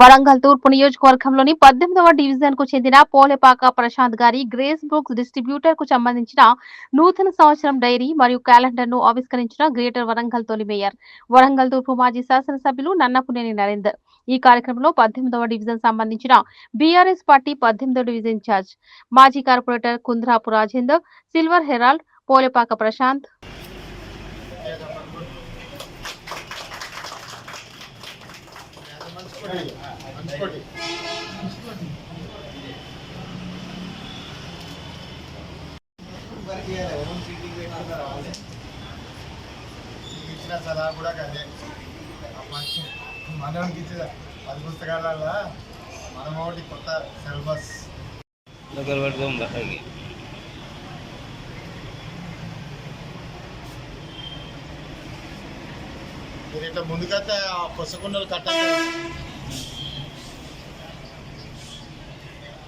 వరంగల్ తూర్పు నియోజకవర్గంలోని పద్దెనిమిదవ డివిజన్కు చెందిన పోలేపాక ప్రశాంత్ గారి గ్రేస్ బుక్స్ డిస్ట్రిబ్యూటర్కు సంబంధించిన నూతన సంవత్సరం డైరీ మరియు క్యాలెండర్ను ఆవిష్కరించిన గ్రేటర్ వరంగల్ తొలి మేయర్. వరంగల్ తూర్పు మాజీ శాసనసభ్యులు నన్నపునేని నరేందర్. ఈ కార్యక్రమంలో పద్దెనిమిదవ డివిజన్ సంబంధించిన బీఆర్ఎస్ పార్టీ పద్దెనిమిదవ డివిజన్ ఇన్ఛార్జ్. మాజీ corporator Kundrapu Rajender silver herald Polepaka Prashanth ఇచ్చిన సలహా కూడా కదే మనకి ఇచ్చిన పది పుస్తకాలలో మనం ఒకటి కొత్త సిలబస్ పట్టుకోం బాగా మీరు ఇట్లా ముందుకైతే ఆ పుస్తకుండలు కట్టాలి.